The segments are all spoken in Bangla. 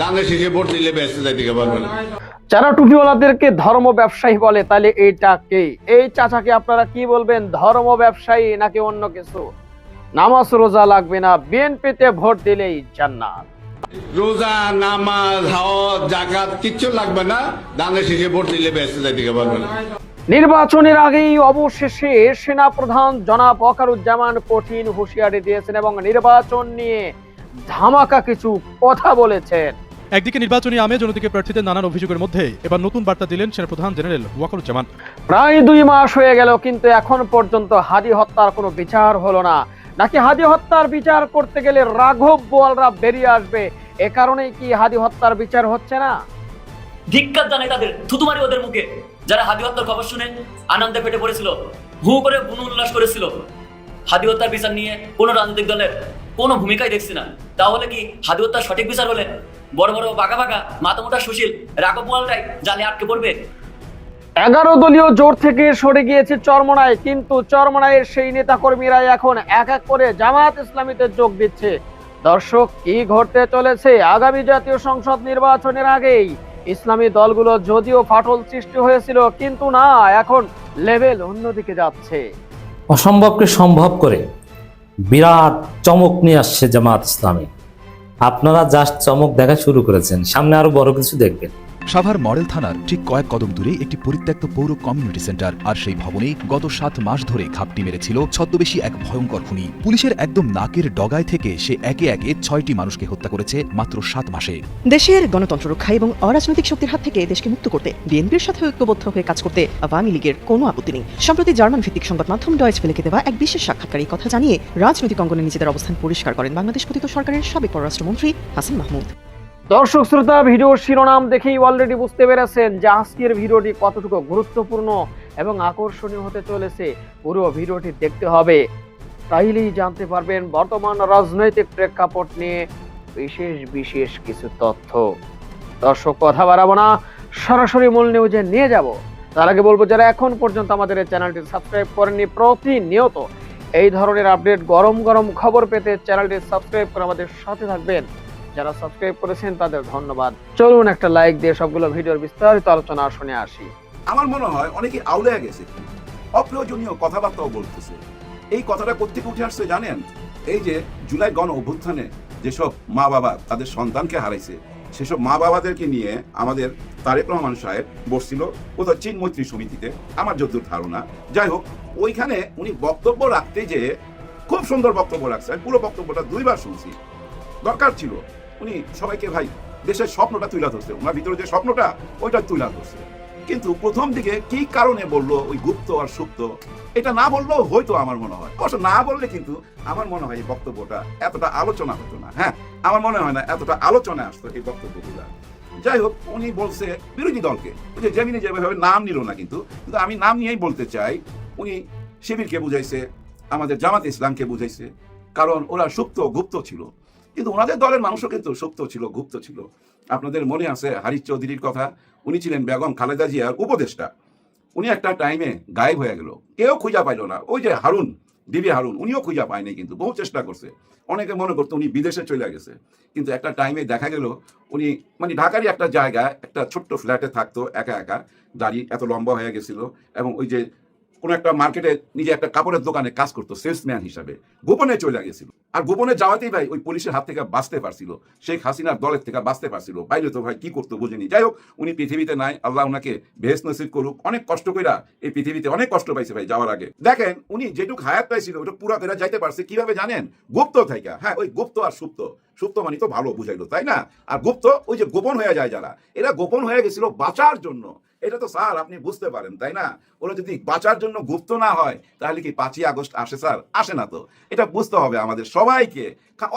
দানের শেষে ভোট দিলে ব্যস্ত যাইতে পারবে না যারা টুপিওয়ালাদেরকে ধর্ম ব্যবসায়ী বলে তাহলে এইটা কে? এই চাচাকে আপনারা কি বলবেন? ধর্ম ব্যবসায়ী নাকি অন্য কিছু? নামাজ রোজা লাগবে না বিএনপিতে ভোট দিলেই জান্নাত। রোজা নামাজ হাওয়াত জাকাত কিচ্ছু লাগবে না দানের শেষে ভোট দিলে ব্যস্ত যাইতে পারবে না নির্বাচনের আগেই অবশেষে সেনা প্রধান জনাব ওয়াকারুজ্জামান কঠিন হুঁশিয়ারি দিয়েছেন এবং নির্বাচন নিয়ে ধামাকা কিছু কথা বলেছেন। একদিকে নির্বাচনী আমেজ অন্যদিকে প্রার্থীদের নানান অভিযোগের মধ্যে এবার নতুন বার্তা দিলেন সেনাপ্রধান জেনারেল ওয়াকারুজ্জামান। প্রায় দুই মাস হয়ে গেল কিন্তু এখন পর্যন্ত হাদি হত্যার কোনো বিচার হলো না। নাকি হাদি হত্যার বিচার করতে গেলে রাঘব বোয়ালরা বেরিয়ে আসবে? এ কারণেই কি হাদি হত্যার বিচার হচ্ছে না? ধিক্কার জানাই তাদের থুতুমারি ওদের মুখে। যারা হাদি হত্যার খবর শুনে আনন্দে ফেটে পড়েছিল হু করে বুনু উল্লাস করেছিল হাদি হত্যার বিচার নিয়ে কোনো রাজনৈতিক দলের কোনো ভূমিকাই দেখছি না। তাহলে কি হাদি হত্যার সঠিক বিচার হলে বড় বড় বাঁকা বাঁকা মাতামোটা সুশীল রাঘব জালে আটকে পড়বে। এগারো দলীয় জোট থেকে সরে গিয়েছে চরমনায় কিন্তু চরমনায়ের সেই নেতাকর্মীরা এখন এক এক করে জামাত ইসলামীতে যোগ দিচ্ছে। দর্শক কি ঘটতে চলেছে? আগামী জাতীয় সংসদ নির্বাচনের আগেই ইসলামী দলগুলো যদিও ফাটল সৃষ্টি হয়েছিল কিন্তু না এখন লেভেল অন্যদিকে যাচ্ছে। অসম্ভবকে সম্ভব করে বিরাট চমক নিয়ে আসছে জামাত ইসলামী। আপনারা জাস্ট চমক দেখা শুরু করেছেন। সামনে আরও বড় কিছু দেখবেন। সাভার মডেল থানার ঠিক কয়েক কদম দূরে একটি পরিত্যক্ত পৌর কমিউনিটি সেন্টার, আর সেই ভবনেই গত সাত মাস ধরে ঘাপটি মেরেছিল ছদ্মবেশী এক ভয়ঙ্কর খুনি। পুলিশের একদম নাকের ডগায় থেকে সে একে একে ছয়টি মানুষকে হত্যা করেছে মাত্র সাত মাসে। দেশের গণতন্ত্র রক্ষা এবং অরাজনৈতিক শক্তির হাত থেকে দেশকে মুক্ত করতে, বিএনপির সাথে ঐক্যবদ্ধ হয়ে কাজ করতে আওয়ামী লীগের কোনো আপত্তি নেই। সম্প্রতি জার্মান ভিত্তিক সংবাদ মাধ্যম ডয়েচ ফেলেকে দেওয়া এক বিশেষ সাক্ষাৎকারে কথা জানিয়ে রাজনৈতিক অঙ্গনে নিজেদের অবস্থান পরিষ্কার করেন বাংলাদেশ পতিত সরকারের সাবেক পররাষ্ট্রমন্ত্রী হাসান মাহমুদ। দর্শক শ্রোতা, ভিডিওর শিরোনাম দেখেই অলরেডি বুঝতে পেরেছেন যে আজকের ভিডিওটি কতটুকু গুরুত্বপূর্ণ এবং আকর্ষণীয় হতে চলেছে। পুরো ভিডিওটি দেখতে হবে। তাইলেই জানতে পারবেন বর্তমান রাজনৈতিক প্রেক্ষাপট নিয়ে বিশেষ বিশেষ কিছু তথ্য। দর্শক, কথা বাড়াবো না। সরাসরি মূল নিউজে নিয়ে যাব। তার আগে বলব, যারা এখন পর্যন্ত আমাদের এই চ্যানেলটি সাবস্ক্রাইব করেননি, প্রতিনিয়ত এই ধরনের আপডেট গরম গরম খবর পেতে চ্যানেলটি সাবস্ক্রাইব করে আমাদের সাথে থাকবেন। যারা সাবস্ক্রাইব করেছেন, তাদের ধন্যবাদ। চলুন একটা লাইক দিয়ে সবগুলো ভিডিওর বিস্তারিত আলোচনা শুনে আসি। আমার মনে হয় অনেকে আউলে গেছে। অপ্রয়োজনীয় কথাবার্তাও বলতেছে। এই কথাটা কোথেকে উঠে আসছে জানেন? এই যে জুলাই গণ অভ্যুত্থানে যেসব মা বাবা তাদের সন্তানকে হারাইছে, সেসব মা বাবাদেরকে নিয়ে আমাদের তারেক রহমান সাহেব বসছিল কোথাও চীন মৈত্রী সমিতিতে। আমার যদ্দূর ধারণা, যাই হোক, ওইখানে উনি বক্তব্য রাখতে যে খুব সুন্দর বক্তব্য রাখছে পুরো বক্তব্যটা দুইবার শুনছি। দরকার ছিল উনি সবাইকে, ভাই, দেশের স্বপ্নটা তুলে ধরছে, ওনার ভিতরে যে স্বপ্নটা, ওইটা তুলে ধরছে। কিন্তু প্রথম দিকে কি কারণে বলল ওই গুপ্ত আর সুপ্ত? এটা না বললেও হয়তো আমার মনে হয়। অবশ্য না বললে কিন্তু আমার মনে হয় এই বক্তব্যটা এতটা আলোচনা হতো না হ্যাঁ? আমার মনে হয় না এতটা আলোচনা আসতো এই বক্তব্যগুলো। যাই হোক, উনি বলছে বিরোধী দলকে যে জেমিনি যেভাবে নাম নিল না কিন্তু কিন্তু আমি নাম নিয়েই বলতে চাই, উনি শিবিরকে বুঝাইছে, আমাদের জামাত ইসলামকে বুঝাইছে, কারণ ওরা সুপ্ত, গুপ্ত ছিল। কিন্তু ওনাদের দলের মানুষও কিন্তু সুপ্ত ছিল, গুপ্ত ছিল। আপনাদের মনে আছে হারিস চৌধুরীর কথা? উনি ছিলেন বেগম খালেদা জিয়ার উপদেষ্টা। উনি একটা টাইমে গায়েব হয়ে গেল। কেউ খুঁজা পাইল না। ওই যে হারুন, ডিবি হারুন, উনিও খুঁজা পায়নি কিন্তু, বহু চেষ্টা করছে। অনেকে মনে করতো উনি বিদেশে চলে গেছে। কিন্তু একটা টাইমে দেখা গেল, উনি মানে ঢাকারই একটা জায়গায়, একটা ছোট্ট ফ্ল্যাটে থাকতো একা একা দাড়ি এত লম্বা হয়ে গেছিল এবং ওই যে কোনো একটা মার্কেটে নিজে একটা কাপড়ের দোকানে কাজ করতো সেলসম্যান হিসাবে। গোপনে চলে গেছিল আর গোপনে যাওয়াতেই ভাই ওই পুলিশের হাত থেকে বাঁচতে পারছিল। শেখ হাসিনার দলের থেকে বাঁচতে পারছিল। বাইরে তো ভাই কি করতো বুঝেনি। যাই হোক, উনি পৃথিবীতে নাই, আল্লাহ ওনাকে বেশ নসিব করুক। অনেক কষ্ট কইরা এই পৃথিবীতে অনেক কষ্ট পাইছে ভাই যাওয়ার আগে। দেখেন, উনি যেটুক হায়াত পাইছিল, ওটা পুরা করে যাইতে পারছে। কীভাবে জানেন? গুপ্ত থেকে হ্যাঁ ওই গুপ্ত আর সুপ্ত। সুপ্ত মানে তো ভালো বুঝাইলো, তাই না? আর গুপ্ত ওই যে গোপন হয়ে যায় যারা, এরা গোপন হয়ে গেছিল বাঁচার জন্য। এটা তো স্যার আপনি বুঝতে পারেন, তাই না? ওরা যদি বাঁচার জন্য গুপ্ত না হয়, তাহলে কি পাঁচই আগস্ট আসে স্যার? আসে না তো। এটা বুঝতে হবে আমাদের সবাইকে।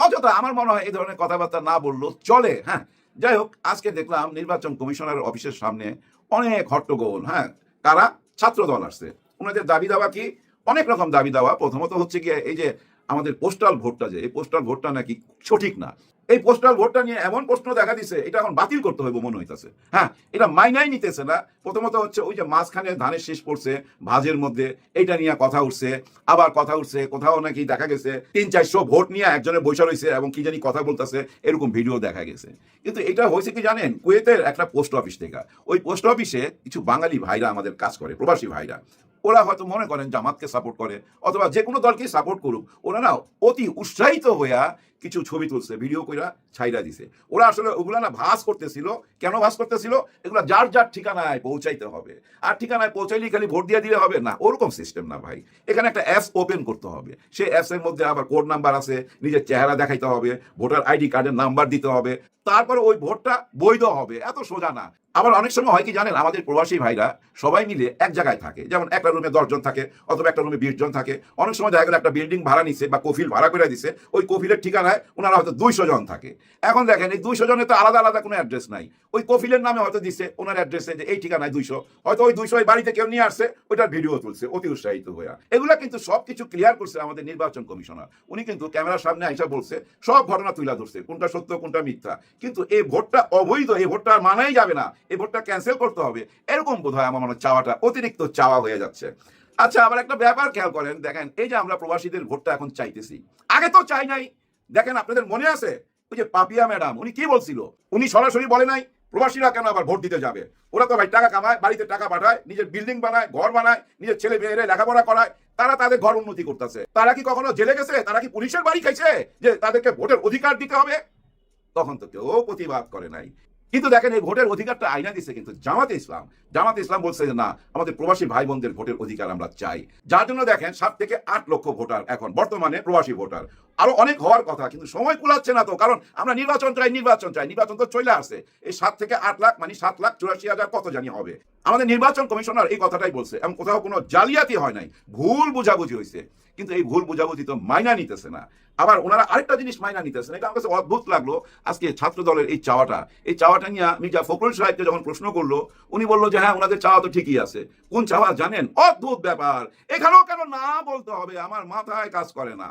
অযথা আমার মনে হয় এই ধরনের কথাবার্তা না বললেও চলে হ্যাঁ? যাই হোক, আজকে দেখলাম নির্বাচন কমিশনার অফিসের সামনে অনেক হট্টগোল হ্যাঁ? কারা? ছাত্র দল আসছে। ওনাদের দাবি দাওয়া কি? অনেক রকম দাবি দাওয়া। প্রথমত হচ্ছে গিয়ে এই যে আমাদের পোস্টাল ভোটটা যে, এই পোস্টাল ভোটটা নাকি সঠিক না। এই পোস্টাল ভোটটা নিয়ে এমন প্রশ্ন দেখা দিছে, এটা এখন বাতিল করতে হবে মনে হইতাছে। হ্যাঁ এটা মাইনাই নিতেছে না, প্রথমত হচ্ছে ওই যে মাঝখানে ধানের শেষ পড়ছে, ভাজের মধ্যে, এইটা নিয়ে কথা উঠছে, আবার কথা উঠছে, কোথাও নাকি দেখা গেছে তিন চারশো ভোট নিয়ে একজনের বৈশা রয়েছে এবং কি জানি কথা বলতেছে, এরকম ভিডিও দেখা গেছে। কিন্তু এটা হয়েছে কি জানেন, কুয়েতের একটা পোস্ট অফিস থেকে। ওই পোস্ট অফিসে কিছু বাঙালি ভাইরা আমাদের কাজ করে, প্রবাসী ভাইরা। ওরা হয়তো মনে করেন জামাতকে সাপোর্ট করে, অথবা যে কোনো দলকে সাপোর্ট করুক ওরা না অতি উৎসাহিত হইয়া কিছু ছবি তুলছে ভিডিও কইরা ছাইরা দিছে। ওরা আসলে ওগুলা না ভাস করতেছিল। কেন ভাস করতেছিল? এগুলা যার যার ঠিকানায় পৌঁছাইতে হবে। আর ঠিকানায় পৌঁছাইলে খালি ভোট দিয়ে দিলে হবে? না, ওরকম সিস্টেম না ভাই। এখানে একটা অ্যাপস ওপেন করতে হবে। সেই অ্যাপসের মধ্যে আবার কোড নাম্বার আছে, নিজের চেহারা দেখাইতে হবে, ভোটার আইডি কার্ডের নাম্বার দিতে হবে। তারপরে ওই ভোটটা বৈধ হবে। এত সোজা না। আবার অনেক সময় হয় কি জানেন? আমাদের প্রবাসী ভাইরা সবাই মিলে এক জায়গায় থাকে। যেমন একটা রুমে দশজন থাকে অথবা একটা রুমে বিশ জন থাকে। অনেক সময় দেখা গেলো একটা বিল্ডিং ভাড়া নিছে বা কফিল ভাড়া করে দিছে। ওই কফিলের ঠিকানায় ওনারা হয়তো দুইশো জন থাকে। এখন দেখেন, এই দুইশো জনের তো আলাদা আলাদা কোনো অ্যাড্রেস নাই। ওই কফিলের নামে হয়তো দিছে ওনার অ্যাড্রেসে যে এই ঠিকানায় দুইশো। হয়তো ওই দুইশো বাড়িতে কেউ নিয়ে আসছে, ওইটার ভিডিও তুলছে, অতি উৎসাহিত হয়ে এগুলা কিন্তু সব কিছু ক্লিয়ার করছে আমাদের নির্বাচন কমিশনার। উনি কিন্তু ক্যামেরার সামনে আইসা বলছে, সব ঘটনা তুলে ধরছে, কোনটা সত্য, কোনটা মিথ্যা। কিন্তু এই ভোটটা অবৈধ, এই ভোটটা মানাই যাবে না। এই ভোটটা ক্যান্সেল করতে হবে। এরকম বোধ হয় আমার মনে চাওয়াটা অতিরিক্ত চাওয়া হয়ে যাচ্ছে। আচ্ছা আবার একটা ব্যাপার খেয়াল করেন। দেখেন, এই যে আমরা প্রবাসীদের ভোটটা এখন চাইতেছি। আগে তো চাই নাই। দেখেন, আপনাদের মনে আছে? ওই যে পাপিয়া ম্যাডাম, উনি কি বলছিল? উনি সরাসরি বলে নাই, প্রবাসীরা কেন আবার ভোট দিতে যাবে? ওরা তো ভাই টাকা কামায়, বাড়িতে টাকা পাঠায়, নিজের বিল্ডিং বানায়, ঘর বানায়, নিজের ছেলে মেয়েরা লেখাপড়া করায়, তারা তাদের ঘর উন্নতি করতেছে। তারা কি কখনো জেলে গেছে? তারা কি পুলিশের বাড়ি খাইছে? যে তাদেরকে ভোটের অধিকার দিতে হবে? তখন তো কেউ প্রতিবাদ করে নাই। কিন্তু দেখেন এই ভোটের অধিকারটা আইনা দিচ্ছে কিন্তু জামাতে ইসলাম। জামাতে ইসলাম বলছে যে না, আমাদের প্রবাসী ভাই বোনদের ভোটের অধিকার আমরা চাই। যার জন্য দেখেন সাত থেকে আট লক্ষ ভোটার এখন, বর্তমানে প্রবাসী ভোটার। আরও অনেক হওয়ার কথা, কিন্তু সময় কুলাচ্ছে না তো, কারণ আমরা নির্বাচন চাই নির্বাচন চাই, নির্বাচন তো চলে আসছে। এই সাত থেকে আট লাখ মানে সাত লাখ চুরাশি হাজার কত জানি হবে। আমাদের নির্বাচন কমিশনার এই কথাটাই বলছে, এবং কোথাও কোনো জালিয়াতি হয় নাই, ভুল বুঝাবুঝি হয়েছে কিন্তু এই ভুল বুঝাবুঝি তো মাইনা নিতেছে না। আবার ওনারা আরেকটা জিনিস মাইনা নিতেছে এটা আমার কাছে অদ্ভুত লাগল, আজকে ছাত্র দলের এই চাওয়াটা। এই চাওয়াটা নিয়ে মির্জা ফখরুল সাহেবকে যখন প্রশ্ন করল, উনি বলল যে হ্যাঁ ওনাদের চাওয়া তো ঠিকই আছে। কোন চাওয়া জানেন? অদ্ভুত ব্যাপার। এখানেও কেন না বলতে হবে? আমার মাথায় কাজ করে না।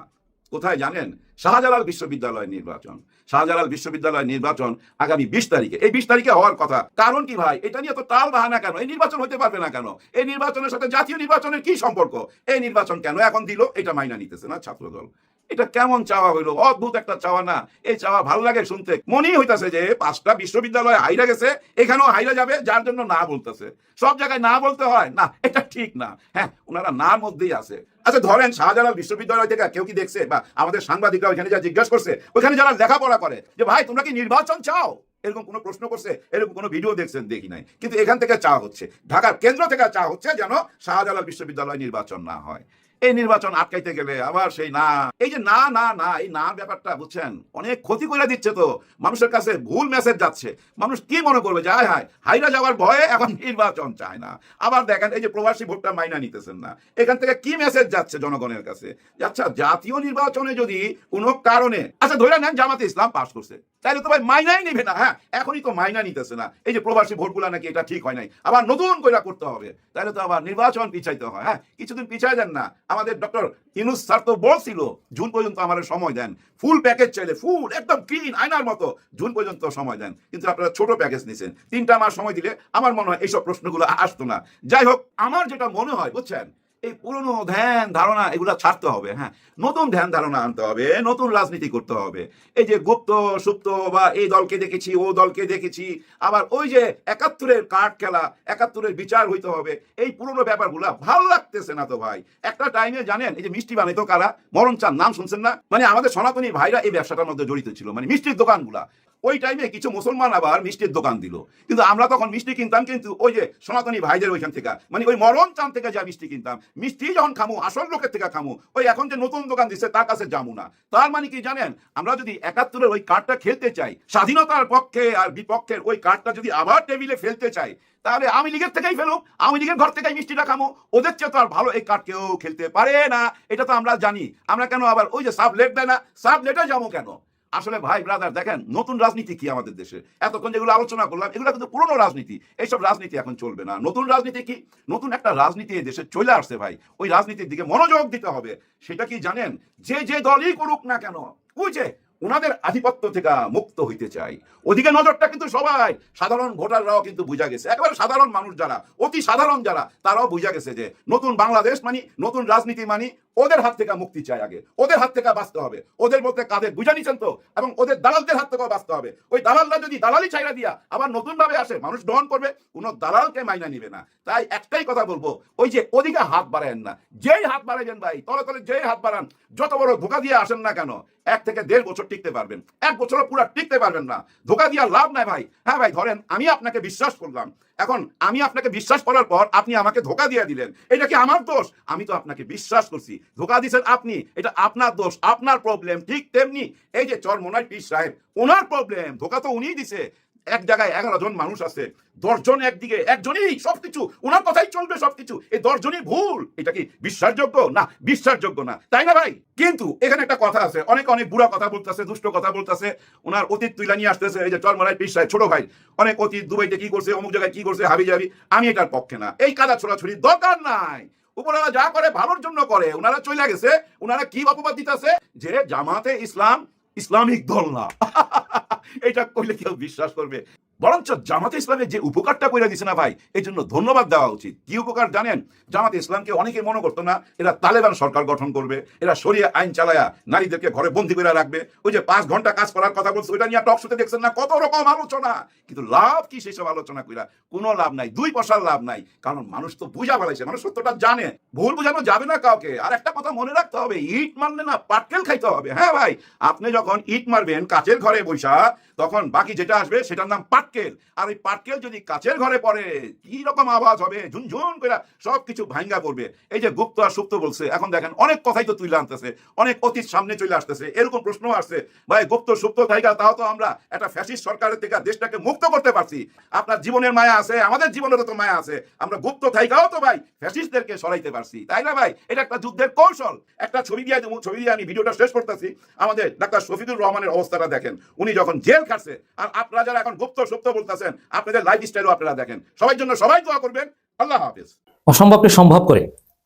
কোথায় জানেন? শাহজালাল বিশ্ববিদ্যালয় নির্বাচন। শাহজালাল বিশ্ববিদ্যালয় নির্বাচন আগামী বিশ তারিখে। এই বিশ তারিখে হওয়ার কথা। কারণ কি ভাই? এটা নিয়ে তো টাল বাহানা কেন? এই নির্বাচন হতে পারবে না কেন? এই নির্বাচনের সাথে জাতীয় নির্বাচনের কি সম্পর্ক? এই নির্বাচন কেন এখন দিল? এটা মাইনা নিতেছে না ছাত্রদল। এটা কেমন চাওয়া হইল? অদ্ভুত একটা চাওয়া না। এই চাওয়া ভালো লাগে শুনতে। মনেই হইতাছে যে পাঁচটা বিশ্ববিদ্যালয় হাইরা গেছে, এখানেও হাইরা যাবে, যার জন্য না বলতেছে। সব জায়গায় না বলতে হয়? না, এটা ঠিক না। হ্যাঁ ওনারা নার মধ্যেই আছে। আচ্ছা ধরেন শাহজালাল বিশ্ববিদ্যালয় থেকে কেউ কি দেখছে বা আমাদের সাংবাদিকরা ওইখানে যা জিজ্ঞাসা করছে, ওইখানে যারা লেখাপড়া করে, যে ভাই, তোমরা কি নির্বাচন চাও? এরকম কোনো প্রশ্ন করছে, এরকম কোনো ভিডিও দেখছেন? দেখি নাই। কিন্তু এখান থেকে চা হচ্ছে। ঢাকার কেন্দ্র থেকে চা হচ্ছে যেন শাহজালাল বিশ্ববিদ্যালয় নির্বাচন না হয়। এই নির্বাচন আটকাইতে গেলে আবার সেই না। এই যে না না না, এই না ব্যাপারটা, বুঝছেন? অনেক ক্ষতি করে দিচ্ছে তো। মানুষের কাছে ভুল মেসেজ যাচ্ছে। মানুষ কি মনে করবে? যে হায় হায় হাইরা যাওয়ার ভয়ে এখন নির্বাচন চায় না। আবার দেখেন, এই যে প্রবাসী ভোটটা মাইনা নিতেছেন না। এখান থেকে কি মেসেজ যাচ্ছে জনগণের কাছে? আচ্ছা জাতীয় নির্বাচনে যদি কোনো কারণে আচ্ছা ধরে নেন জামাতে ইসলাম পাশ করছে। তাহলে তো ভাই মাইনাই নিবে না হ্যাঁ? এখনই তো মাইনা নিতেছে না। এই যে প্রবাসী ভোটগুলা নাকি এটা ঠিক হয় নাই। আবার নতুন করে করতে হবে। তাহলে তো আবার নির্বাচন পিছাইতে হয় হ্যাঁ? কিছুদিন পিছাই দেন না। আমাদের ডক্টর ইনুস স্যার তো বলছিল, জুন পর্যন্ত আমাদের সময় দেন। ফুল প্যাকেজ চাইলে, ফুল, একদম ক্লিন, আয়নার মতো, জুন পর্যন্ত সময় দেন। কিন্তু আপনারা ছোট প্যাকেজ নিছেন। তিনটা মাস সময় দিলে আমার মনে হয় এইসব প্রশ্নগুলো আসতো না। যাই হোক, আমার যেটা মনে হয়, বুঝছেন? এই পুরনো ধ্যান ধারণা এগুলো ছাড়তে হবে হ্যাঁ। নতুন ধ্যান ধারণা আনতে হবে, নতুন রাজনীতি করতে হবে। এই যে গুপ্ত, সুপ্ত বা এই দলকে দেখেছি, ও দলকে দেখেছি, আবার ওই যে একাত্তরের কার্ড খেলা, একাত্তরের বিচার হইতে হবে, এই পুরনো ব্যাপারগুলা ভালো লাগতেছে না তো ভাই। একটা টাইমে জানেন, এই যে মিষ্টি বানাইতো কারা? মরণ চান নাম শুনছেন না? মানে আমাদের সনাতনী ভাইরা এই ব্যবসাটার মধ্যে জড়িত ছিল মানে মিষ্টির দোকানগুলা। ওই টাইমে কিছু মুসলমান আবার মিষ্টির দোকান দিল। কিন্তু আমরা তখন মিষ্টি কিনতাম, কিন্তু ওই যে সনাতনী ভাইদের ওইখান থেকে মানে ওই মরণ চান থেকে যা মিষ্টি কিনতাম, মিষ্টি যখন খামু, আসল লোকের থেকে খামু, ওই এখন যে নতুন দোকান দিচ্ছে তার কাছে যাব না। তার মানে কি জানেন? আমরা যদি একাত্তরের ওই কার্ডটা খেলতে চাই, স্বাধীনতার পক্ষে আর বিপক্ষের ওই কার্ডটা যদি আবার টেবিলে ফেলতে চাই, তাহলে আমি লীগের থেকেই ফেলুক আমি লীগের ঘর থেকেই মিষ্টিটা খামো। ওদের চেয়ে তো আর ভালো এই কার্ড কেউ খেলতে পারে না, এটা তো আমরা জানি। আমরা কেন আবার ওই যে সাব লেট দেয় না সাব লেটে যাব কেন? আসলে ভাই ব্রাদার দেখেন, নতুন রাজনীতি কি আমাদের দেশে? এতক্ষণ যেগুলো আলোচনা করলাম, এগুলো কিন্তু পুরনো রাজনীতি। এইসব রাজনীতি এখন চলবে না। নতুন রাজনীতি কি? নতুন একটা রাজনীতি এই দেশে চলে আসছে ভাই। ওই রাজনীতির দিকে মনোযোগ দিতে হবে। সেটা কি জানেন? যে যে দলই করুক না কেন, ওই যে ওনাদের আধিপত্য থেকে মুক্ত হইতে চাই। ওদিকে নজরটা কিন্তু সবাই, সাধারণ ভোটাররাও কিন্তু বুঝা গেছে। একেবারে সাধারণ মানুষ যারা, অতি সাধারণ যারা, তারাও বুঝা গেছে যে নতুন বাংলাদেশ মানি, নতুন রাজনীতি মানি ওদের হাত থেকে মুক্তি চাই আগে। ওদের হাত থেকে বাঁচতে হবে। ওদের বলতে কাদের বুঝা নিছেন তো? এবং ওদের দালালদের হাত থেকেও বাঁচতে হবে। ওই দালালরা যদি দালালি চাইরা দিয়া আবার নতুন ভাবে আসে, মানুষ গ্রহণ করবে, কোনো দালালকে মাইনা নিবে না। তাই একটাই কথা বলব, ওই যে ওদিকে হাত বাড়ায়েন না। যেই হাত বাড়াইছেন ভাই, তলে তলে যেই হাত বাড়ান, যত বড় ধোকা দিয়ে আসেন না কেন, এক থেকে দেড় বছর টিকতে পারবেন। এক বছরও পুরো টিকতে পারবেন না। ধোকা দিয়া লাভ নাই ভাই। হ্যাঁ ভাই, ধরেন আমি আপনাকে বিশ্বাস করলাম। এখন আমি আপনাকে বিশ্বাস করার পর আপনি আমাকে ধোকা দিয়ে দিলেন। এটা কি আমার দোষ? আমি তো আপনাকে বিশ্বাস করছি। ধোকা দিয়েছেন আপনি। এটা আপনার দোষ, আপনার প্রবলেম ঠিক তেমনি এই যে চরমোনাই পীর সাহেব, ওনার প্রবলেম ধোকা তো উনিই দিছে। এক জায়গায় এগারো জন মানুষ আছে দশজন একদিকে, একজনই সবকিছু, ওনার কথাই চলবে সবকিছু। এই দশজনই ভুল, এটা কি বিশ্বাসযোগ্য? না বিশ্বাসযোগ্য না। তাই না ভাই? কিন্তু এখানে একটা কথা আছে, অনেক অনেক বুড়া কথা বলতেছে, দুষ্ট কথা বলতেছে। ওনার অতীত তুইলা নিয়ে আসতেছে, এই যে চরমরাই পিস সাহেব, ছোট ভাই। অনেক অতীত দুবাইতে কি করছে, অমুক জায়গায় কি করছে হাবি যাবি আমি এটার পক্ষে না। এই কাদা ছোড়াছড়ি দরকার নাই। উপরওয়ালা যা করে ভালোর জন্য করে ওনারা চলে গেছে ওনারা কি অপবাদ দিতেছে? যে জামাতে ইসলাম ইসলামিক দল না। এটা করলে কেউ বিশ্বাস করবে। বরঞ্চ জামাতে ইসলামের যে উপকারটা করে দিছে না ভাই, এই জন্য ধন্যবাদ দেওয়া উচিত। কি উপকার জানেন? জামাতে ইসলামকে অনেকে মনে করতো না, এরা তালেবান সরকার গঠন করবে, এরা সরিয়ে আইন চালায়া নারীদেরকে ঘরে বন্দি করে রাখবে। ওই যে পাঁচ ঘণ্টা কাজ করার কথা বলছে, ওইটা নিয়ে টক শুতে দেখছেন না? কত রকম আলোচনা! কিন্তু লাভ কি সেসব আলোচনা কইরা? কোনো লাভ নাই, দুই পয়সার লাভ নাই। কারণ মানুষ তো বুঝা ফেলাইছে, মানুষ সত্যটা জানে। ভুল বোঝানো যাবে না কাউকে। আর একটা কথা মনে রাখতে হবে, ইট মারলে না পাটকেল খাইতে হবে। হ্যাঁ ভাই, আপনি যখন ইট মারবেন, কাচের ঘরে বৈশা তখন বাকি যেটা আসবে সেটার নাম পাটকেল। আর ওই পাটকেল যদি কাচের ঘরে পড়ে, কি রকম আওয়াজ হবে? ঝুনঝুন করে সব কিছু ভাঙ্গা পড়বে। এই যে গুপ্ত আর সুপ্ত বলছে, এখন দেখেন অনেক কথাই তো তুলে আনতেছে, অনেক অতীত সামনে চলে আসতেছে, এরকম প্রশ্ন আসছে, ভাই গুপ্ত সুপ্ত থাইকা, তাও তো আমরা একটা ফ্যাসিস্ট সরকারের থেকে দেশটাকে মুক্ত করতে পারছি। আপনার জীবনের মায়া আছে, আমাদের জীবনেরও তো মায়া আছে, আমরা গুপ্ত থাইকাও তো ভাই ফ্যাসিস্টদেরকে সরাইতে পারছি, তাই না ভাই? এটা একটা যুদ্ধের কৌশল। একটা ছবি দিয়ে ছবি দিয়ে আমি ভিডিওটা শেষ করতেছি। আমাদের ডাক্তার শফিদুর রহমানের অবস্থাটা দেখেন। উনি যখন জেল খাটছে আর আপনারা যারা এখন গুপ্ত সুপ্ত বলতেছেন আপনাদের লাইফ স্টাইলও আপনারা দেখেন। সবার জন্য সবাই দোয়া করবেন। আল্লাহ হাফিজ। অসম্ভবকে সম্ভব করে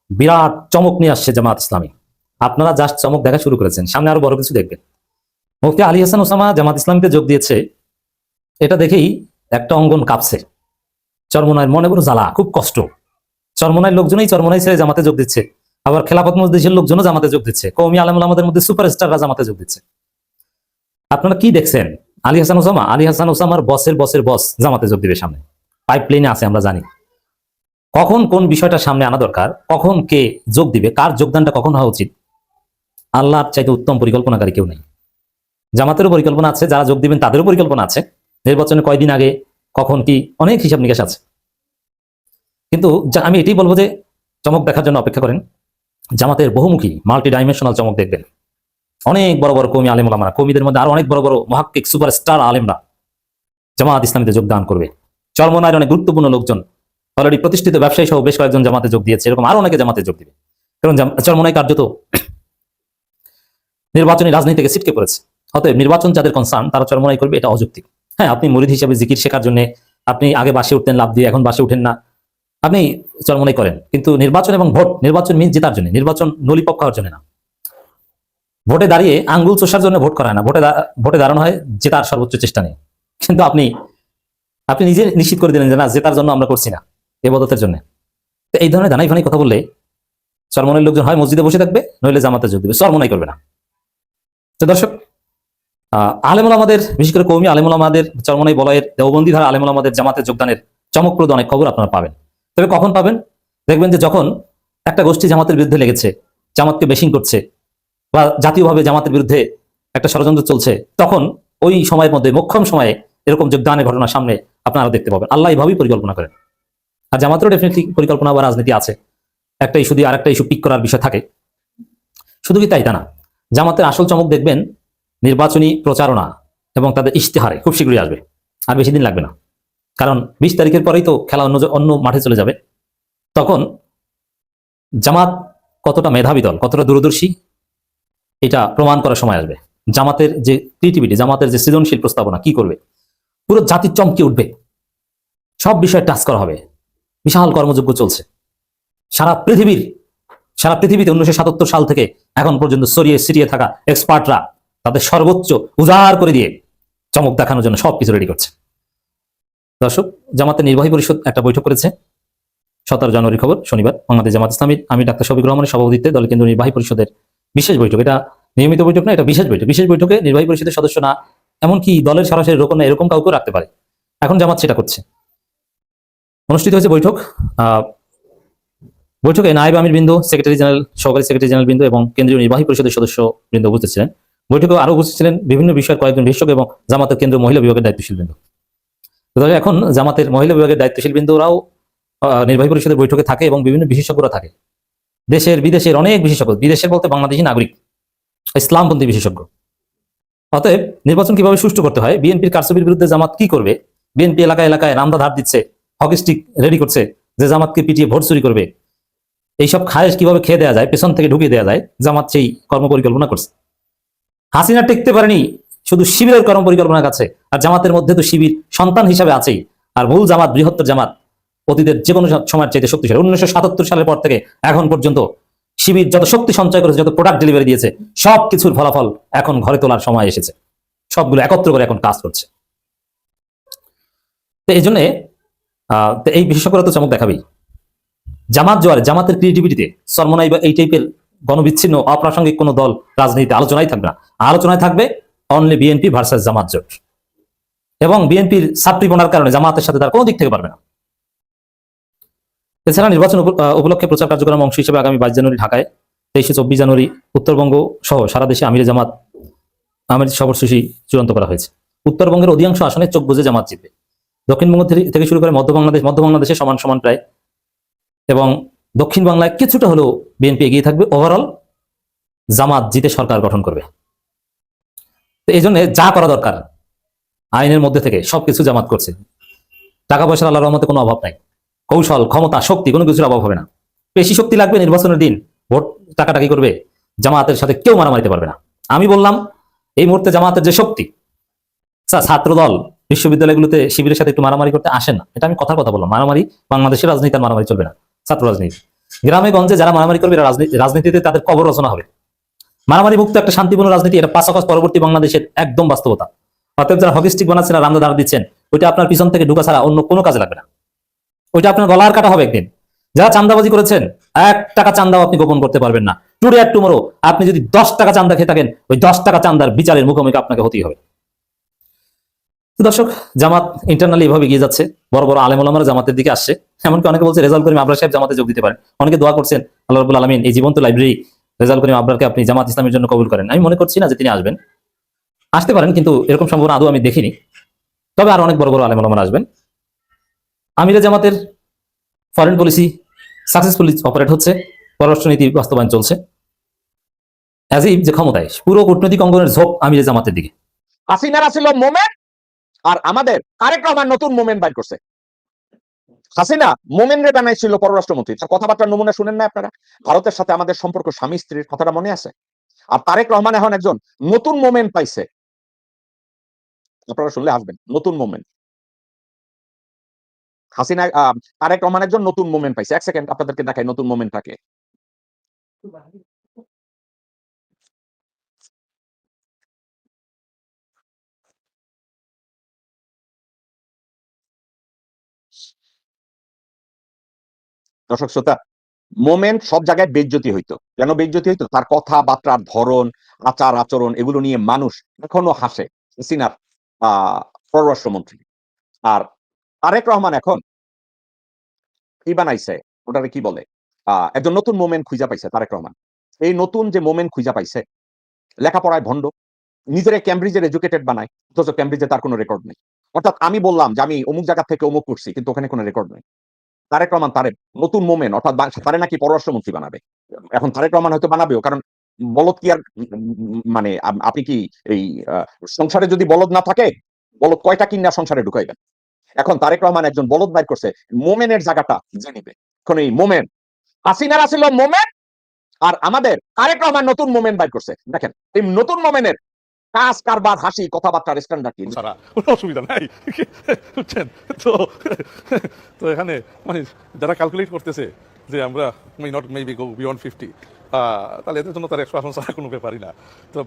বিরাট চমক নিয়ে আসছে জামাত ইসলামী। আপনারা জাস্ট চমক দেখা শুরু করেছেন। সামনে আরও বড় কিছু দেখবেন। মুফতি আলী হাসান ওসামা জামাত ইসলামীতে যোগ দিয়েছে। এটা দেখেই একটা অঙ্গন কাঁপছে। চরমনায়ের মনে বড় জ্বালা, খুব কষ্ট। চরমনায়ের লোকজনই চরমনাই ছেড়ে জামাতে যোগ দিচ্ছে। আবার খেলাফত মজলিসের লোকজনও জামাতে যোগ দিচ্ছে। কৌমি আলমুল আমাদের মধ্যে সুপারস্টাররা জামাতে যোগ দিচ্ছে। আপনারা কি দেখছেন? আলী হাসান ওসামা, আলী হাসান ওসামার বসের বসের বস জামাতে যোগ দিবে সামনে। পাইপ লাইনে আছে, আমরা জানি। কখন কোন বিষয়টা সামনে আনা দরকার, কখন কে যোগ দিবে, কার যোগদানটা কখন হওয়া উচিত, আল্লাহর চাইতে উত্তম পরিকল্পনাকারী কেউ নেই। জামাতেরও পরিকল্পনা আছে, যারা যোগ দিবেন তাদেরও পরিকল্পনা আছে। নির্বাচনে কয়দিন আগে কখন কি অনেক হিসাব নিকাশ আছে। কিন্তু আমি এটাই বলব যে, চমক দেখার জন্য অপেক্ষা করেন। জামাতের বহুমুখী মাল্টি ডাইমেনশনাল চমক দেখবেন। অনেক বড় বড় কৌমি আলেম ওলামারা কৌমিদের মধ্যে আরও অনেক বড় বড় মহাক্কিক সুপারস্টার আলেমরা জামাত ইসলামীতে যোগদান করবে। চরমনায়ের অনেক গুরুত্বপূর্ণ লোকজন, অলরেডি প্রতিষ্ঠিত ব্যবসায়ী সহ বেশ কয়েকজন জামাতে যোগ দিয়েছে, এরকম আরও অনেকে জামাতে যোগ দিবে। কারণ চরমনাই কার্যত নির্বাচনী রাজনীতি থেকে ছিটকে পড়েছে। অতএব নির্বাচন যাদের কনসার্ন তারা চরমনাই করবে, এটা অযৌক্তিক। হ্যাঁ আপনি মুরিদ হিসেবে জিকির শেখার জন্য আপনি আগে বাসে উঠতেন লাভ দিয়ে এখন বাসে উঠেন না। আপনি চরমনাই করেন। কিন্তু নির্বাচন এবং ভোট, নির্বাচন মিন জেতার জন্য, নির্বাচন নলিপক হওয়ার জন্য না। ভোটে দাঁড়িয়ে আঙ্গুল চষার জন্য ভোট করায় না। ভোটে ভোটে দাঁড়ানো হয় জেতার সর্বোচ্চ চেষ্টা নেই কিন্তু আপনি আপনি নিজে নিশ্চিত করে দিলেন যে না জেতার জন্য আমরা করছি না এবাদতের জন্য। তো এই ধরনের দানাই ফানাই কথা বললে চরমনের লোকজন হয় মসজিদে বসে থাকবে, নইলে জামাতে যোগ দেবে। চরমনাই করবে না। তো দর্শক আলেমুল আমাদের, বিশেষ করে কৌমি আলেমুল আমাদের, চরমনাই বলয়ের দেওবন্দি ধারা আলেমুল আমাদের জামাতে যোগদানের চমকপ্রদ অনেক খবর আপনারা পাবেন। তবে কখন পাবেন? দেখবেন যে যখন একটা গোষ্ঠী জামাতের বিরুদ্ধে লেগেছে, জামাতকে বেশিং করছে বা জাতীয়ভাবে জামাতের বিরুদ্ধে একটা ষড়যন্ত্র চলছে, তখন ওই সময়ের মধ্যে, মোক্ষম সময়ে এরকম যোগদানের ঘটনা সামনে আপনারা দেখতে পাবেন। আল্লাহ এইভাবেই পরিকল্পনা করেন। আর জামাতেরও ডেফিনেটলি পরিকল্পনা বা রাজনীতি আছে। একটা ইস্যু দিয়ে আরেকটা ইস্যু পিক করার বিষয় থাকে। শুধু কি তাই তা না, জামাতের আসল চমক দেখবেন নির্বাচনী প্রচারণা এবং তাদের ইশতেহারে খুব শীঘ্রই আসবে। আর বেশি দিন লাগবে না। কারণ বিশ তারিখের পরেই তো খেলা অন্য অন্য মাঠে চলে যাবে। তখন জামাত কতটা মেধাবী দল, কতটা দূরদর্শী এটা প্রমাণ করার সময় আসবে। জামাতের যে ক্রিয়েটিভিটি জামাতের যে সৃজনশীল প্রস্তাবনা, কি করবে? পুরো জাতি চমকে উঠবে। সব বিষয়ে টাচ করা হবে। বিশাল কর্মযোগ্য চলছে। সারা পৃথিবীর, সারা পৃথিবীতে উনিশশো সাতাত্তর সাল থেকে এখন পর্যন্ত সরিয়ে সিরিয়ে থাকা এক্সপার্টরা তাদের সর্বোচ্চ উজাড় করে দিয়ে চমক দেখানোর জন্য সবকিছু রেডি করছে। দর্শক, জামাতের নির্বাহী পরিষদ একটা বৈঠক করেছে। সতেরো জানুয়ারি খবর, শনিবার। বাংলাদেশ জামাত ইসলামীর আমি ডাক্তার শফিক রহমানের সভাপতিত্বে দল কেন্দ্র নির্বাহী পরিষদের বিশেষ বৈঠক। এটা নিয়মিত বৈঠক না, এটা বিশেষ বৈঠক। বিশেষ বৈঠকে নির্বাহী পরিষদের সদস্য না, এমনকি দলের সরাসরি রোকন না, এরকম কাউকে রাখতে পারে। এখন জামাত সেটা করছে। অনুষ্ঠিত হয়েছে বৈঠক। বৈঠকে নায়েব আমির বিন্দু, সেক্রেটারি জেনারেল, সহকারী সেক্রেটারি জেনারেল বিন্দু এবং কেন্দ্রীয় নির্বাহী পরিষদের সদস্য বৃন্দ উপস্থিত ছিলেন। বৈঠকে আরও উপস্থিত ছিলেন বিভিন্ন বিষয়ের কয়েকজন বিশেষজ্ঞ এবং জামাতের কেন্দ্রীয় মহিলা বিভাগের দায়িত্বশীল বৃন্দ। এখন জামাতের মহিলা বিভাগের দায়িত্বশীল বৃন্দরাও নির্বাহী পরিষদের বৈঠকে থাকে এবং বিভিন্ন বিশেষজ্ঞরা থাকে। দেশের, বিদেশের অনেক বিশেষজ্ঞ, বিদেশের বলতে বাংলাদেশি নাগরিক, ইসলামপন্থী বিশেষজ্ঞ। অতএব নির্বাচন কীভাবে সুষ্ঠু করতে হয়? বিএনপির কারসুবির বিরুদ্ধে জামাত কি করবে? বিএনপি এলাকায় এলাকায় রামদা ধার দিচ্ছে, হকি স্টিক রেডি করছে, যে জামাতকে পিটিয়ে ভোট চুরি করবে। এইসব খায়েশ কীভাবে খেয়ে দেওয়া যায়, পেছন থেকে ঢুকিয়ে দেওয়া যায়, জামাত সেই কর্ম পরিকল্পনা করছে। হাসিনা টিকতে পারেনি, শুধু শিবিরের কর্ম পরিকল্পনার কাছে, আর জামাতের মধ্যে তো শিবির সন্তান হিসাবে আছেই, আর মূল জামাত, বৃহত্তর জামাত অতীতের যে কোনো সময়ের চাইতে শক্তিশালী। উনিশশো সাতাত্তর সালের পর থেকে এখন পর্যন্ত শিবির যত শক্তি সঞ্চয় করেছে, যত প্রোডাক্ট ডেলিভারি দিয়েছে সব কিছুর ফলাফল এখন ঘরে তোলার সময় এসেছে। সবগুলো একত্র করে এখন কাজ করছে। তো এই জন্যে এই বিশেষজ্ঞরা তো চমক দেখাবেই। জামাত জোয়ার, জামাতের ক্রিয়েটিভিটিতে সরমনাই বা এই টাইপের গণবিচ্ছিন্ন, অপ্রাসঙ্গিক কোনো দল রাজনীতিতে আলোচনায় থাকবে না। আলোচনায় থাকবে অনলি বিএনপি ভার্সাস জামাত জোট। এবং বিএনপির ছাত্রীপনার কারণে জামাতের সাথে তার কোনো দিক থেকে পারবে না। এছাড়া নির্বাচন উপলক্ষে প্রচার কার্যক্রম অংশ হিসেবে আগামী বাইশ জানুয়ারি ঢাকায়, তেইশে চব্বিশ জানুয়ারি উত্তরবঙ্গ সহ সারা দেশে আমিরে জামাত, আমির সফরসূচি চূড়ান্ত করা হয়েছে। উত্তরবঙ্গের অধিকাংশ আসনে চোখ বুঝে জামাত জিতবে। দক্ষিণবঙ্গ থেকে- শুরু করে মধ্য বাংলাদেশ, মধ্য বাংলাদেশে সমান সমান প্রায় এবং দক্ষিণ বাংলায় কিছুটা হলেও বিএনপি এগিয়ে থাকবে। ওভারঅল জামাত জিতে সরকার গঠন করবে। তো এই জন্য যা করা দরকার, আইনের মধ্যে থেকে সবকিছু জামাত করছে। টাকা পয়সার আল্লাহর রহমতে কোনো অভাব নাই। কৌশল, ক্ষমতা, শক্তি, কোনো কিছুর অভাব হবে না। বেশি শক্তি লাগবে নির্বাচনের দিন, ভোট টাকাটাকি করবে? জামাতের সাথে কেউ মারামারিতে পারবে না। আমি বললাম, এই মুহূর্তে জামাতের যে শক্তি ছাত্র দল বিশ্ববিদ্যালয়গুলোতে শিবিরের সাথে একটু মারামারি করতে আসেন না। এটা আমি কথার কথা বললাম। মারামারি বাংলাদেশের রাজনীতি মারামারি চলবে না, ছাত্র রাজনীতি। গ্রামে গঞ্জে যারা মারামারি করবে রাজনীতিতে তাদের কবর রচনা হবে। মারামারি মুক্ত একটা শান্তিপূর্ণ রাজনীতি, এটা আগস্ট পরবর্তী বাংলাদেশের একদম বাস্তবতা। অতএব যারা হকিস্টিক বানাচ্ছেন আর রামদা দিচ্ছেন, ওইটা আপনার পিছন থেকে ঢুকা ছাড়া অন্য কোনো কাজে লাগবে না। ওইটা আপনার গলার কাটা হবে একদিন। যারা চান্দাবাজি করেছেন, এক টাকা চান্দাও আপনি গোপন করতে পারবেন না। টুডে আর টুমোরো আপনি যদি দশ টাকা চান্দা খেয়ে থাকেন, ওই দশ টাকা চান্দার বিচারের মুখোমুখি আপনাকে হতেই হবে। দর্শক, জামাত ইন্টারনালি এভাবে এগিয়ে যাচ্ছে। বড় বড় আলেমুলামারা জামাতের দিকে আসছে। এমনকি অনেকে বলছে রেজাল্ট করিম আবরার সাহেব জামাতে যোগ দিতে পারেন। অনেকে দোয়া করছেন, আল্লাহ রবুল আলমিন এই জীবন্ত লাইব্রেরি রেজাল্ট করিম আবরারকে আপনি জামাত ইসলামের জন্য কবুল করেন। আমি মনে করছি না যে তিনি আসবেন। আসতে পারেন, কিন্তু এরকম সম্ভাবনা আদৌ আমি দেখিনি। তবে আর অনেক বড় বড় আলেমুলামারা আসবেন। আমিরে জামাতের ফরেন পলিসি সাকসেসফুলি অপারেট হচ্ছে পররাষ্ট্রনীতি বাস্তবায়ন চলছে। অ্যাজ যে ক্ষমতায়, পুরো কূটনৈতিক অঙ্গনের ঝোঁক আমিরা জামাতের দিকে। হাসিনারা আর আমাদের আরেক রহমান নতুন মোমেন্ট বাইর করছে। হাসিনা মোমেন রে বানাইছিল পররাষ্ট্রমন্ত্রী। তার কথাবার্তার নমুনা শুনেন না আপনারা? ভারতের সাথে আমাদের সম্পর্ক স্বামী স্ত্রীর কথাটা মনে আছে? আর তারেক রহমান এখন একজন নতুন মোমেন্ট পাইছে। আপনারা শুনলে আসবেন নতুন মোমেন্ট হাসিনা আহ, তারেক রহমান একজন নতুন মোমেন্ট পাইছে। এক সেকেন্ড আপনাদেরকে দেখাই নতুন মোমেন্টটাকে দর্শক শ্রোতা মোমেন্ট সব জায়গায় বেজ্জতি হইতো। কেন বেজ্জতি হইতো? তার কথাবার্তার ধরন আচার আচরণ এগুলো নিয়ে মানুষ এখনও হাসে। হাসিনার আহ পররাষ্ট্রমন্ত্রী। আর তারেক রহমান এখন কি বানাইছে? ওটারে কি বলে? একজন নতুন মোমেন্ট খুঁজা পাইছে তারেক রহমান। এই নতুন যে মোমেন্ট খুঁজা পাইছে, লেখাপড়ায় ভণ্ড, নিজের ক্যামব্রিজের এডুকেটেড বানায়, অথচ ক্যামব্রিজে তার কোনো রেকর্ড নেই। অর্থাৎ আমি বললাম যে আমি অমুক জায়গা থেকে অমুক করছি, কিন্তু ওখানে কোনো রেকর্ড নেই। তারেক রহমান তারে নতুন মোমেন্ট অর্থাৎ তারে নাকি পররাষ্ট্রমন্ত্রী বানাবে। এখন তারেক রহমান হয়তো বানাবেও, কারণ বলদ কি আর মানে আপনি কি এই সংসারে যদি বলদ না থাকে, বলদ কয়টা কিনা সংসারে ঢুকাইবেন? এখন তারেক রহমান একজন বলদ বাইর করছে, মোমেনের জায়গাটা যে নিবে। এখন এই মোমেন, হাসিনারা ছিল মোমেন আর আমাদের তারেক রহমান নতুন মোমেন্ট বাইর করছে। দেখেন, এই নতুন মোমেনের কাজ, কারবার, হাসি কথাবার্তা স্ট্যান্ডার্ড কি? ছাড়া কোনো অসুবিধা নাই। বুঝছেন? তো তো এখানে মানে যারা ক্যালকুলেট করতেছে যে আমরা may not maybe go beyond fifty তাহলে এদের জন্য তার একশো আসন ছাড়া কোনো ব্যাপারই না। তো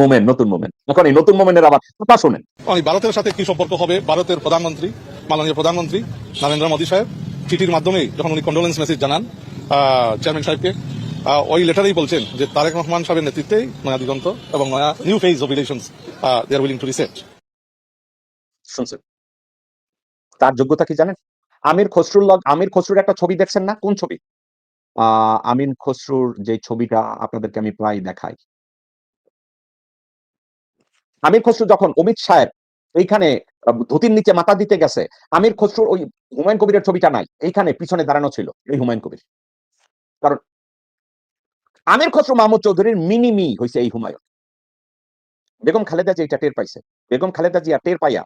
মোমেন্ট নতুন মোমেন্ট এখন এই নতুন মোমেন্টের আবার কথা শোনেন। ভারতের সাথে কি সম্পর্ক হবে? ভারতের প্রধানমন্ত্রী মাননীয় প্রধানমন্ত্রী নরেন্দ্র মোদী সাহেব চিঠির মাধ্যমে যখন উনি কন্ডোলেন্স মেসেজ জানান চেয়ারম্যান সাহেবকে ওই লেটারেই বলছেন যে তারেক রহমান সাহেবের নেতৃত্বেই নয়া দিগন্ত এবং নয়া new phase of relations they are willing to reset শুনছেন তার যোগ্যতা কি জানেন? আমির খসরুল আমির খসরুর একটা ছবি দেখছেন না? কোন ছবি? আহ আমির খসরুর যে ছবিটা আপনাদেরকে আমি প্রায় দেখাই। আমির খসরু যখন অমিত সাহেব এইখানে ধুতির নিচে মাথা দিতে গেছে, আমির খসরুর ওই হুমায়ুন কবিরের ছবিটা নাই, এইখানে পিছনে দাঁড়ানো ছিল এই হুমায়ুন কবির। কারণ আমির খসরু মাহমুদ চৌধুরীর মিনিমি হয়েছে এই হুমায়ুন। বেগম খালেদা যে এটা টের পাইছে। বেগম খালেদা জিয়া টের পাইয়া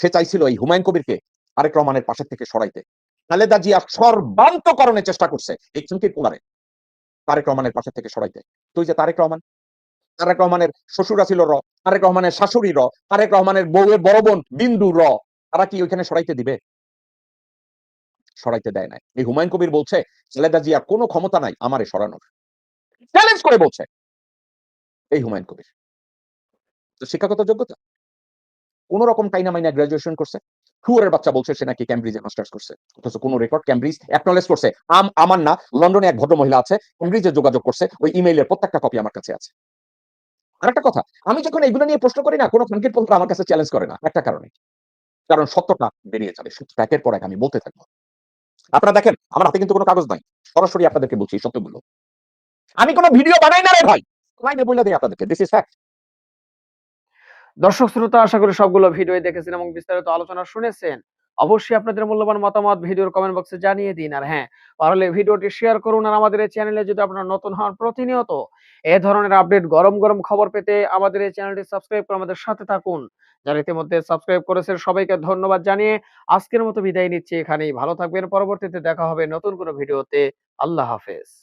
সে চাইছিল এই হুমায়ুন কবিরকে আরেক রহমানের পাশের থেকে সরাইতে। খালেদা জিয়া সর্বান্তকরণের চেষ্টা করছে এই চুমকির কুমারে, তারেক রহমানের পাশের থেকে সরাইতে। তুই যে তারেক রহমান তারেক রহমানের শ্বশুরা ছিল র, তারেক রহমানের শাশুড়ি র, তারেক রহমানের বউয়ের বড় বোন বিন্দু র। তারা কি ওইখানে সরাইতে দিবে? সরাইতে দেয় নাই। এই হুমায়ুন কবির বলছে খালেদা জিয়া, কোনো ক্ষমতা নাই আমারে সরানোর। চ্যালেঞ্জ করে বলছে এই হুমায়ুন কবির। তো শিক্ষাগত যোগ্যতা? কোন রকম টাইনা মাইনা গ্রাজুয়েশন করছে? ফুয়ারের বাচ্চা বলছে সে নাকি ক্যামব্রিজে মাস্টার্স করছে। অথচ কোন রেকর্ড ক্যামব্রিজ অ্যাকনোলেজ করছে। আম, আমার না লন্ডনে এক ভদ্র মহিলা আছে ক্যামব্রিজে যোগাযোগ করছে, ওই ইমেইলের প্রত্যেকটা কপি আমার কাছে আছে। আরেকটা কথা, আমি যখন এগুলো নিয়ে প্রশ্ন করি না, কোনো ফাঙ্কির পন্থা আমার কাছে চ্যালেঞ্জ করে না, একটা কারণে। কারণ সত্যটা বেরিয়ে যাবে, সত্যটা একের পর এক আমি বলতে থাকব। আপনারা দেখেন, আমার হাতে কিন্তু কোনো কাগজ নাই, সরাসরি আপনাদেরকে বলছি এই সত্যগুলো। আমি কোনো ভিডিও বানাই না রে ভাই! লাইনে বলে দিই আপনাদেরকে দিস ইজ ফ্যাক্ট দর্শক, শ্রোতা, আশা করি সবগুলো ভিডিও দেখেছেন এবং বিস্তারিত আলোচনা শুনেছেন। অবশ্যই আপনাদের মূল্যবান মতামত ভিডিওর কমেন্ট বক্সে জানিয়ে দিন। আর হ্যাঁ পারলে ভিডিওটি শেয়ার করুন। আর আমাদের এই চ্যানেলে যদি আপনারা নতুন হন প্রতিনিয়ত এ ধরনের আপডেট গরম গরম খবর পেতে আমাদের এই চ্যানেলটি সাবস্ক্রাইব করে আমাদের সাথে থাকুন। যারা ইতিমধ্যে সাবস্ক্রাইব করেছেন, সবাইকে ধন্যবাদ জানিয়ে আজকের মতো বিদায় নিচ্ছি এখানেই। ভালো থাকবেন। পরবর্তীতে দেখা হবে নতুন কোনো ভিডিওতে। আল্লাহ হাফেজ।